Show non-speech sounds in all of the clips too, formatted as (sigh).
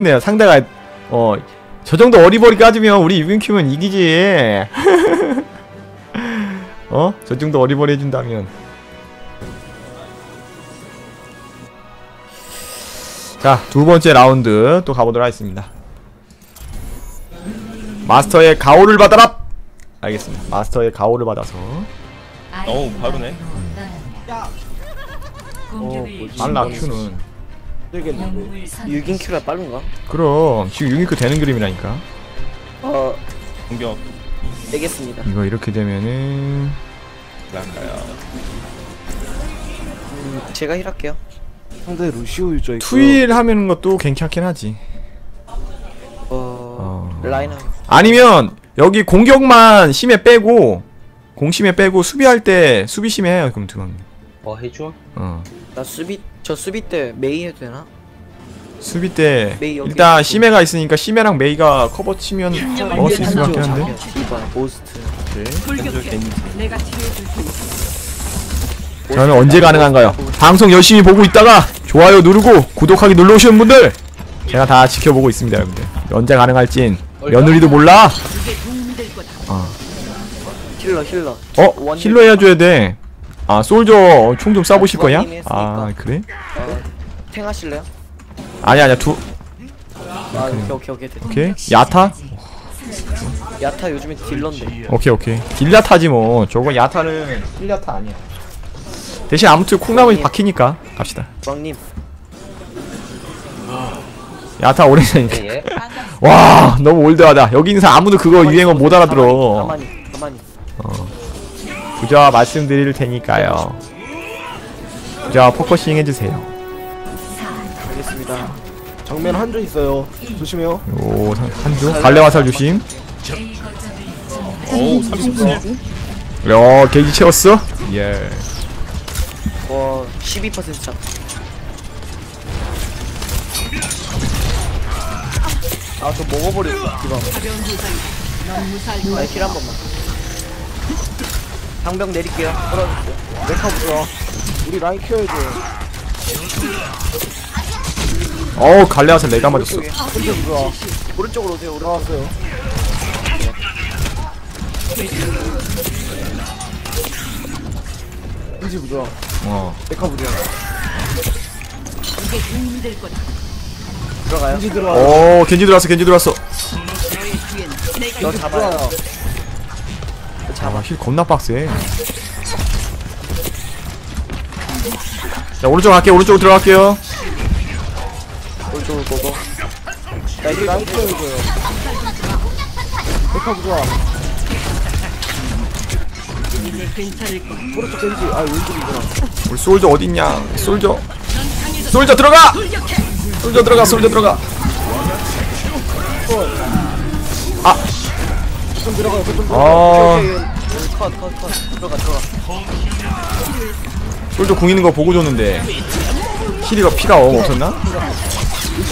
네요 상대가 어 저 정도 어리버리 까지면 우리 유빈큐면 이기지. (laughs) 어? 저 정도 어리버리 해준다면. 자 두번째 라운드 또 가보도록 하겠습니다. 마스터의 가오를 받아라! 알겠습니다. 마스터의 가오를 받아서. 어우, 바로네. 빨라 큐는 되겠는데. 6인 큐라 빠른가? 그럼 지금 유니크 되는 그림이라니까 어, 공격. 되겠습니다. 이거 이렇게 되면은 나가요. 음, 제가 힐할게요. 상대 루시오 유저 있고. 투일 하는 것도 괜찮긴 하지 어, 어. 라인은 아니면 여기 공격만 심해 빼고 공심해 빼고 수비할 때 수비 심해 해요 그럼 두명 어 해줘? 어나 수비 저 수비 때 메이 해도 되나? 수비 때 메이 여기 일단 있고. 심해가 있으니까 심해랑 메이가 커버 치면 먹을 수 있을 것 같긴 한데 보스트. 저는 언제 가능한가요? 방송 열심히 보고 있다가 좋아요 누르고 구독하기 눌러오시는 분들 제가 다 지켜보고 있습니다 여러분들 언제 가능할진 며느리도 몰라 힐러, 힐러. 어? 원 힐러 해줘야 돼. 아 솔저 총 좀 쏴보실 했으니까. 아 그래? 어, 탱 하실래요? 아니 아니야 두 아, 오케이, 오케이, 오케이. 됐다. 오케이 야타? 야타 요즘에 딜러인데. 오케이 오케이 딜야타지 뭐 저거 야타는 딜야타 아니야 대신 아무튼 콩나물이 박히니까 갑시다 왕님, 야타 오래전이니까 예. 와 너무 올드하다 여기 있는 사람 아무도 그거 유행어 못 알아들어 가만히, 가만히. 부자 말씀드릴 테니까요 부자 포커싱 해주세요 알겠습니다. 정면 한조 있어요. 조심해요. 요 한- 한조 갈래 화살 조심 어우, 37. 야 게이지 채웠어? 예 와, 12% 차. 아, 저 먹어버렸어. 디바. 아, 힐한 번만. 방병 내릴게요. 메카 부자. 우리 라인 키워야 돼. 어우 화살 내가 맞았어 오른쪽에. 한조 부자. 오른쪽으로 오세요. 오른쪽. 나왔어요. 인지 부자. 어 메카 부자. 들어가요. 인지 들어와. 오 겐지 들어왔어 겐지 들어왔어 너 잡아요. 아, 힐 겁나 빡세. 자, 오른쪽 갈게요. 오른쪽으로 들어갈게요. 오른쪽으로 보고. 나 우리 이거 라인 키워야 돼요. 메카 부자. 오른쪽 겐지. 아, 왼쪽이구나. 우리 솔저 어딨냐? 솔저. 솔저 들어가! 솔저 들어가, 솔저 들어가. 좀 들어가요. 좀 들어가. 아, 컷, 컷, 컷. 들어가, 들어가. 솔저 궁 있는 거 보고 줬는데. 힐이가 피가 어, 없었나?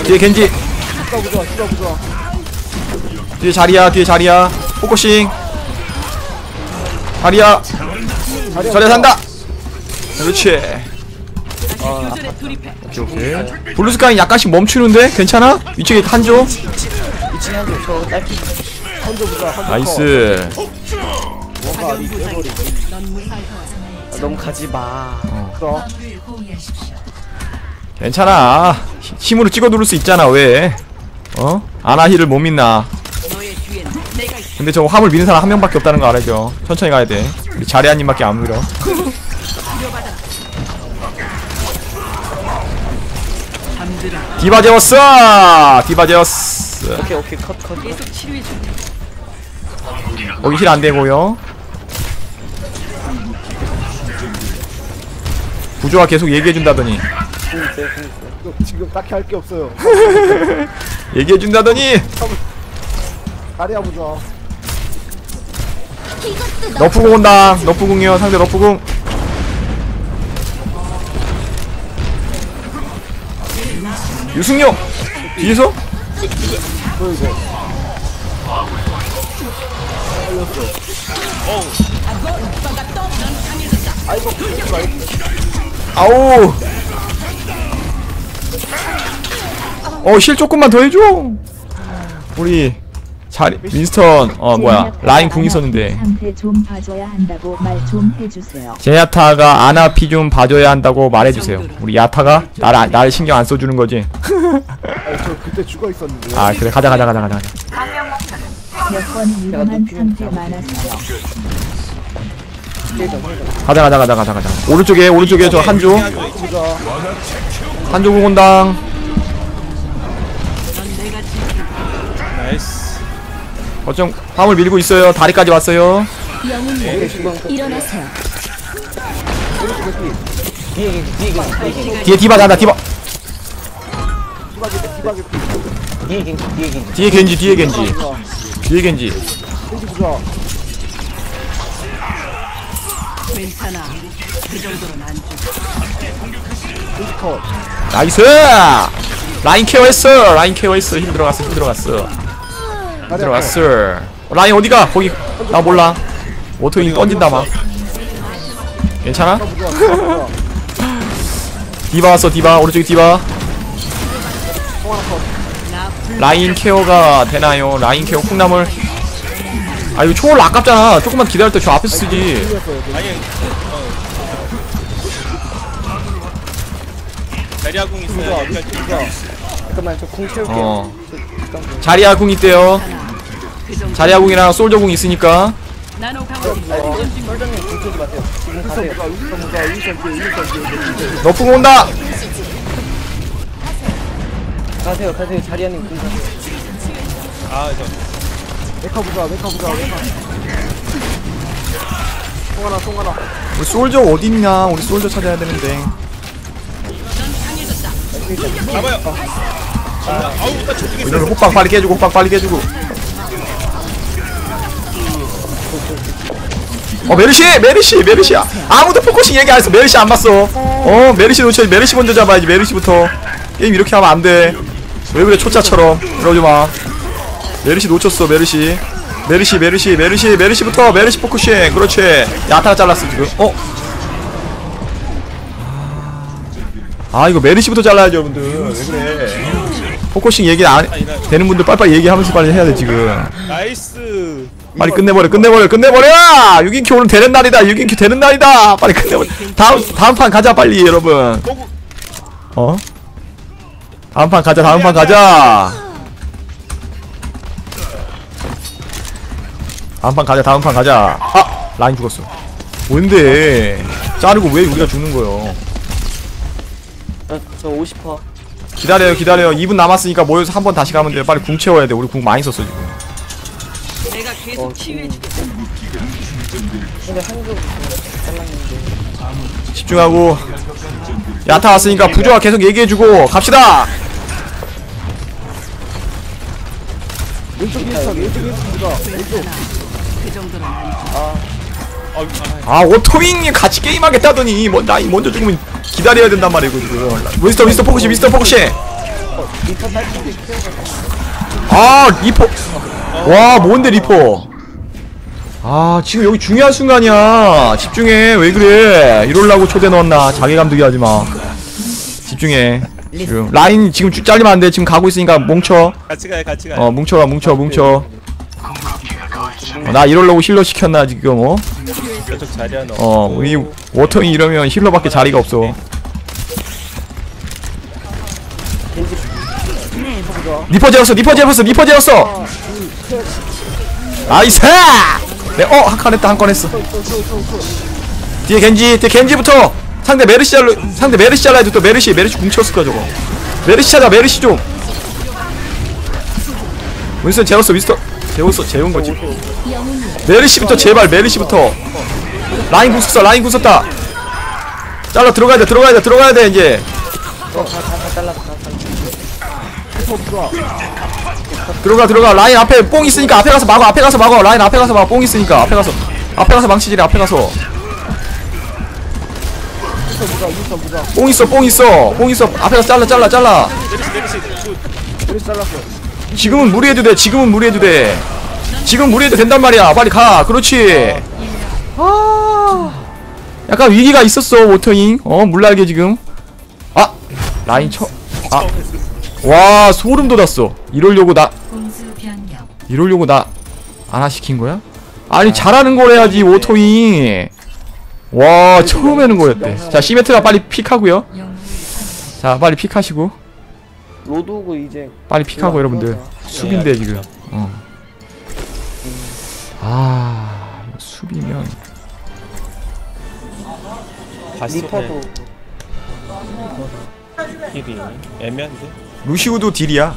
뒤에 겐지. 디바 부자. 디바 부자. 뒤에 자리야, 뒤에 자리야. 포커싱. 자리야. 자리야 산다! 그렇지. 오케이, 오케이. 블루스카이 약간씩 멈추는데? 괜찮아? 위쪽에 한조? 2층에 한쪽 저 딸피. 한조 부자. 한조 나이스. 이 빼버리. 아, 너무 가지 마. 부자. 괜찮아. 힘- 힘으로 찍어 누를 수 있잖아. 왜? 어? 아나히를 못 믿나? 근데 저 화물 미는 사람 한 명밖에 없다는 거 알아죠? 천천히 가야 돼. 우리 자리아님밖에 안 밀어. 디바 재웠어! 디바 재웠어. 오케이, 오케이. 컷, 컷. 컷. 거기 힐 안 되고요. 구조가 계속 얘기해준다더니. 이거 지금 딱히 할 게 없어요. (laughs) 얘기해준다더니! 다리야 부자. 너프궁 온다. 너프궁이요. 상대 너프궁. 유승용 뒤에서 저 이거. 아 우. 어힐 조금만 더 해줘. 우리 자리 윈스턴 어 뭐야. 라인 궁 있었는데. 제야타가 아나 피 좀 봐줘야 한다고 말해주세요. 우리 야타가 나를 안- 나를 신경 안 써주는 거지. 저 그때 죽어 있었는데. 아 그래. 가자 가자 가자 가자. 몇번 위험한 상태 많았어요. 가자 가자 가자 가자 가자. 오른쪽에 오른쪽에 저 한조. 한조 공원당. 나이스. 어쩜 화물 밀고 있어요. 다리까지 왔어요. 일어나세요. 뒤에 디바 간다 디바. 뒤에 겐지 뒤에 겐지. 뒤에 겐지 괜찮아. 그 정도는 안 컷. 나이스! 라인 케어했어. 라인 케어했어. 힘 들어갔어 힘 들어갔어. 다리 들어갔어. 라인 어디가? 거기. 나 몰라. 워터인 던진다 막. 괜찮아? (laughs) 디바 왔어 디바. 오른쪽에 디바. 라인 케어가 되나요? 라인 케어 콩나물 아 이거 초월 아깝잖아 조금만 기다릴 때 저 앞에서 쓰지. 저. 아니, 어. 자리아궁 있어요. 여기까지. 잠깐만 저 궁 채울게요 어 자리아 궁 있대요 자리아 궁이랑 솔저 궁 있으니까 나노 강화 솔저님 궁 채우지 마세요 지금 가세요 보자. 윈선 보자. 윈선 뒤에 윈선 뒤에. 너궁 온다 가세요 가세요 자리아님 궁 가세요 아, 저. 메카 보자. 메카 보자. 메카. 송하나 송하나. 우리 솔저 어딨냐? 우리 솔저 찾아야 되는데. 잡아요. 아, 아우, 나 저쪽에 호빵 빨리 깨주고 호빵 빨리 깨주고. 어 메르시! 메르시! 메르시야. 아무도 포커싱 얘기 안 했어. 메르시 안 봤어. 어 메르시 놓쳐. 메르시 먼저 잡아야지 메르시부터. 게임 이렇게 하면 안돼. 왜 그래 초짜처럼. 이러지 마 메르시 놓쳤어 메르시. 메르시 메르시 메르시 메르시부터 메르시 포커싱. 그렇지. 야타가 잘랐어 지금. 어? 아 이거 메르시부터 잘라야죠 여러분들. 왜 그래? 포커싱 얘기 안 되는 분들 빨리빨리 얘기하면서 빨리 해야 돼 지금. 나이스. 빨리 끝내버려 끝내버려 끝내버려! 6인큐 오늘 되는 날이다 6인큐 되는 날이다! 빨리 끝내버려. 다음 다음 판 가자 빨리 여러분. 어? 다음 판 가자 다음 판 가자 다음 판 가자 다음 판 가자. 아 라인 죽었어. 뭔데? 자르고 왜 우리가 죽는 거요 저 50퍼 기다려요 기다려요. 2분 남았으니까 모여서 한 번 다시 가면 돼요. 빨리 궁 채워야 돼. 우리 궁 많이 썼어 지금. 내가 계속. 근데 한쪽 잘랐는데. 집중하고. 야타 왔으니까 부조화 계속 얘기해주고 갑시다! 왼쪽 윈선 왼쪽 윈선 보자. 왼쪽. 그. 아, 아, 아 오토윙이 같이 게임하겠다더니 뭐, 나 먼저 죽으면 기다려야 된단 말이고 지금 윈스터 윈스터 포커싱 윈스터 딸기 아 리포 와 뭔데 리포 아 지금 여기 중요한 순간이야 집중해 왜 그래 이럴라고 초대 넣었나 자괴감들이 하지마 집중해 지금 라인 지금 쭉 잘리면 안돼 지금 가고 있으니까 뭉쳐 같이 가요, 같이 가요. 어 뭉쳐라 뭉쳐 뭉쳐 어, 나 이럴라고 힐러 시켰나 지금 어? 저쪽 넣어. 어 우리 워터윙 이러면 힐러밖에 자리가 없어 리퍼 재웠어 리퍼 재웠어 리퍼 재웠어 나이스 네, 어, 한칸 했다, 한 건 했어. 뒤에 겐지, 뒤에 겐지부터 상대 메르시 잘로, 상대 메르시 잘라야 돼. 또 메르시, 메르시 뭉쳤을 거야, 저거. 메르시 찾아, 메르시 좀. 윈스턴 재웠어, 윈스턴. 재웠어, 재운 거지. 메르시부터, 제발, 메르시부터. 라인 구었어 라인 구었다 잘라 들어가야 돼 들어가야 돼 들어가야 돼 이제. 들어가 들어가 라인 앞에 뽕 있으니까 앞에 가서 막어 앞에 가서 막어 라인 앞에 가서 막어 뽕 있으니까 앞에 가서 앞에 가서 망치지래 앞에 가서. 뽕 있어 뽕 있어 뽕 있어 앞에 가서 잘라 잘라 잘라 내리시, 내리시. 굿. 그래서 잘랐어. 지금은 무리해도 돼 지금은 무리해도 돼. 지금 무리해도 된단 말이야. 빨리 가. 그렇지. 아 약간 위기가 있었어 워터잉. 어 물날개 지금. 아 라인 쳐아. 와 소름 돋았어. 이러려고 나 이러려고 나 안아 시킨 거야? 아니 잘하는 걸 해야지 오토잉. 와 처음에는 거였대. 자 시메트가 빨리 픽하고요. 자 빨리 픽하시고 로드 오고 이제 빨리 픽하고 여러분들. 수비인데 지금. 어. 아 이거 수비면 리퍼도. 길이 애매한데? 루시우도 딜이야.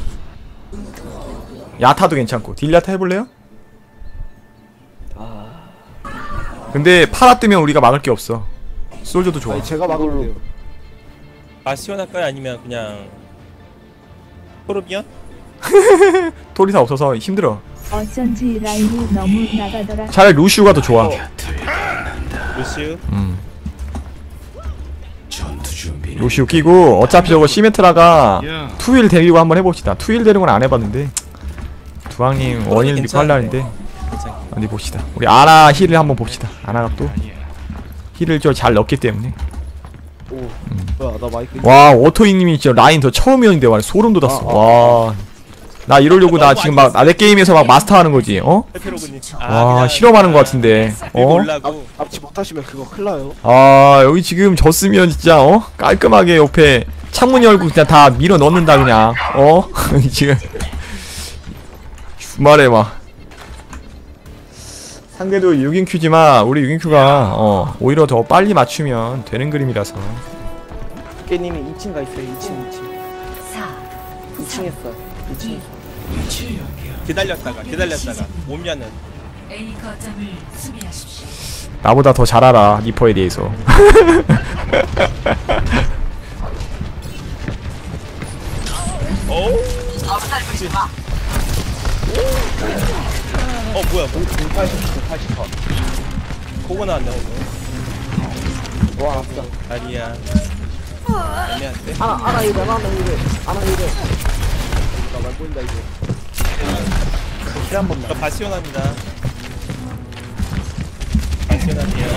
야타도 괜찮고. 딜야타 해볼래요? 근데 파라 뜨면 우리가 막을 게 없어. 솔저도 좋아. 아니 제가 돼요. 바스티온 할까요? 아니면 그냥 토르비언? 토리사 (laughs) 없어서 힘들어. 어쩐지 라인이 너무 나가더라. 차라리 루시우가 더 좋아. 루시우? 음. 루시우 끼고 어차피 저거 시메트라가 투윌 데리고 한번 해봅시다. 투윌 데리고는 안 해봤는데. 두왕님 원일 괜찮은데. 할라는데 어디 봅시다. 우리 아나 힐을 한번 봅시다. 아나가 또 힐을 저잘 넣기 때문에 뭐야 나 마이크 와 오토잉님이 진짜 라인 더 처음이었는데 와 소름 돋았어. 와. 나 이러려고 나 지금 막 나내 게임에서 막 마스터하는 거지 어? 페페로그니 와 실험하는 거 같은데. 어? 올라고 납치 못하시면 그거 큰일 나요. 아 여기 지금 졌으면 진짜 어? 깔끔하게 옆에 창문 열고 그냥 다 밀어 넣는다 그냥. 어? (laughs) 지금. 주말에 막 상대도 6인 큐지만 우리 6인 큐가 어 오히려 더 빨리 맞추면 되는 그림이라서. 깨님이 2층 가 있어요. 2층 2층. 2층 했어 2층 했어 기다렸다가 기다렸다가. 오면은. 나보다 더 잘 알아 리퍼에 대해서. (laughs) 어? 어 뭐야 뭐. 180 180 코고 나왔네 오늘. 와 아프다 다리야. 애매한데? 하나 하나 이래 하나 이래 하나 이래. 나말 보인다 이제. 힐한 번만. 저 바스티온 합니다. 바스티온 할게요.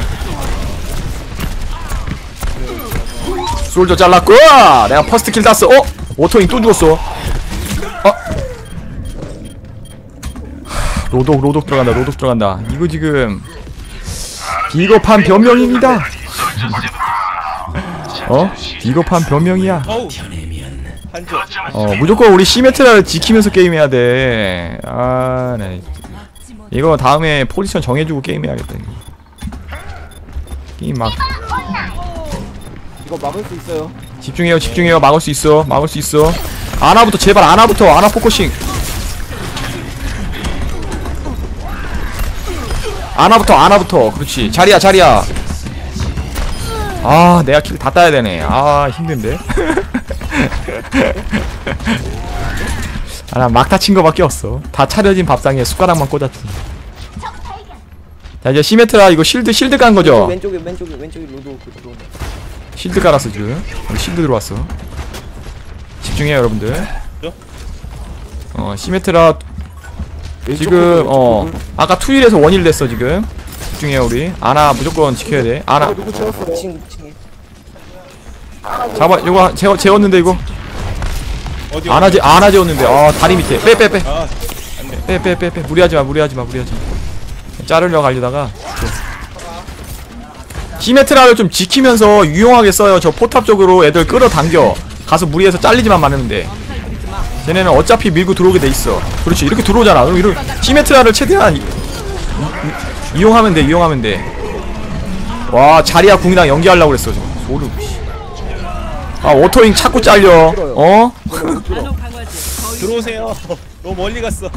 솔저 잘랐고 내가 퍼스트 킬 땄어. 어? 오토잉 또 죽었어 어? 로독 로독 들어간다 로독 들어간다 이거 지금 비겁한 변명입니다 어? 비겁한 변명이야 어 무조건 우리 시메트라를 지키면서 게임해야 돼. 아, 네. 이거 다음에 포지션 정해주고 게임해야겠다. 게임 막 이거 막을 수 있어요 집중해요, 집중해요. 막을 수 있어, 막을 수 있어. 아나부터 제발 아나부터 아나 포커싱. 아나부터 아나부터 그렇지 자리야 자리야. 아 내가 킬 다 따야 되네. 아 힘든데. (laughs) 아, 나 막타 친 거밖에 없어. 다 차려진 밥상에 숟가락만 꽂았지. 자, 이제 시메트라 이거 실드 실드 깐 거죠? 왼쪽에 왼쪽에 왼쪽에 로드 들어오네 실드 깔았어 지금. 실드 들어왔어. 집중해요 여러분들. 어 시메트라 지금 어. 아까 투일에서 원일 됐어 지금. 집중해요 우리. 아나 무조건 지켜야 돼. 아나. 누구 채웠어? 2층 2층에 잡아 이거 재워 재웠는데 이거? 어디 아나 재 아나 재웠는데. 아 다리 밑에. 빼 빼 빼. 아 안돼. 빼 빼 빼 빼. 무리하지 마 무리하지 마 무리하지 마. 자르려 가려다가. 시메트라를 좀 지키면서 유용하게 써요. 저 포탑 쪽으로 애들 끌어당겨. 가서 무리해서 잘리지만 말으면 돼 쟤네는 어차피 밀고 들어오게 돼 있어 그렇지 이렇게 들어오잖아 그럼 이런 시메트라를 최대한 이, 이, 용하면 돼 이용하면 돼와 자리야 궁이랑 연기하려고 그랬어 저 소름 씨. 아 워터잉 자꾸 잘려 어? 들어오세요 너무 멀리 갔어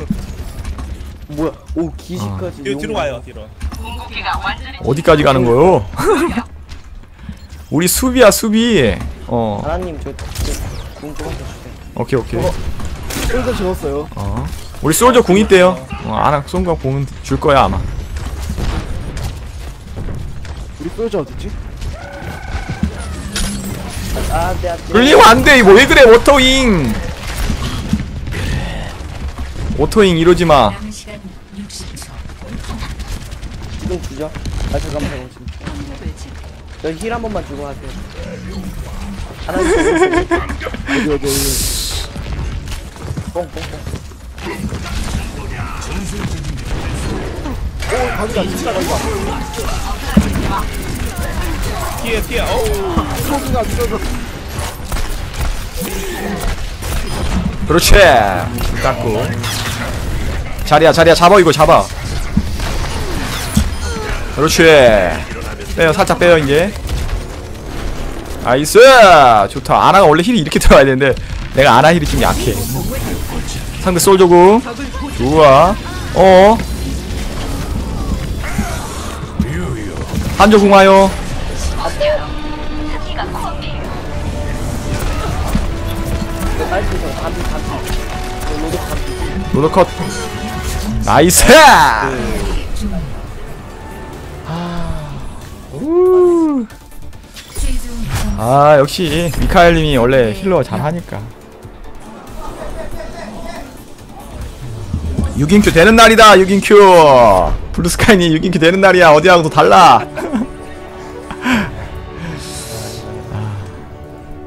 뭐야 오 기지까지 뒤로, 용- 뒤로 와요 뒤로 어디까지 가는 거요? 우리 수비야 수비. 어, 하나님 저궁 조금 더 주세요 오케이 오케이. 솔더 채웠어요 어, 우리 솔저 궁 있대요. 어, 아나 쏜가 궁은 줄 거야 아마. 우리 솔저 어딨지? 아네 앞에 끌리면 안 돼. 이거 왜 그래 워터잉. 워터잉 이러지 마. 지금 주죠 아 잠깐만 잠깐만 지금 저힐 한 번만 주고 하세요 어디 어디 어디 오 진짜 어우 믿어서 그렇지. 깎고. 자리야 자리야 잡아 이거 잡아. 그렇지. 빼요 살짝 빼요 이제. 나이스! 좋다. 아나가 원래 힐이 이렇게 들어가야 되는데 내가 아나 힐이 좀 약해 상대 솔저고 좋아. 어. 한조 궁 와요. 딸피서 반피 반피 로드 반피 로드컷. 나이스! 우. 아 역시 미카엘님이 원래 힐러 잘하니까 6인큐 되는 날이다 6인큐. 블루스카이니 6인큐 되는 날이야. 어디하고도 달라. (laughs)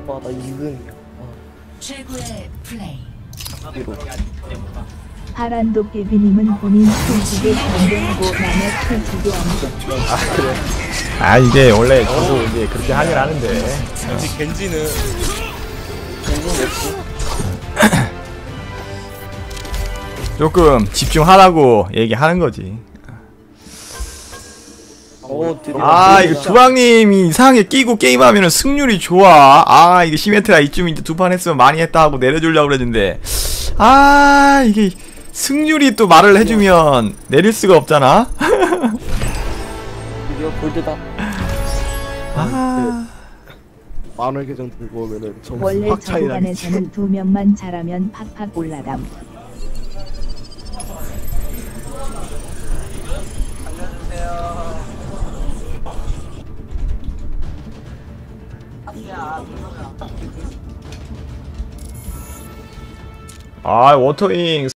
와나 이근 최고의 플레이. 파란 도깨비님은 본인 솔직에 경고하고 남의 솔직에 언급. 아 이게 원래 저도 이제 그렇게 하긴 하는데. 역시 겐지는 조금 집중하라고 얘기하는 거지. 어 드디어 아 이거 주방님이 이상하게 끼고 게임하면은 승률이 좋아. 아 이게 시메트라 이쯤 이제 두 판 했으면 많이 했다 하고 내려주려고 그랬는데. 아 이게 승률이 또 말을 해주면 내릴 수가 없잖아. (laughs) 드디어 골드다. 아. 만원 계정 들고 오면은 좀 원래 확 차이 나겠지 저구간에서는 두 명만 잘하면 팍팍 올라담. 아 워터잉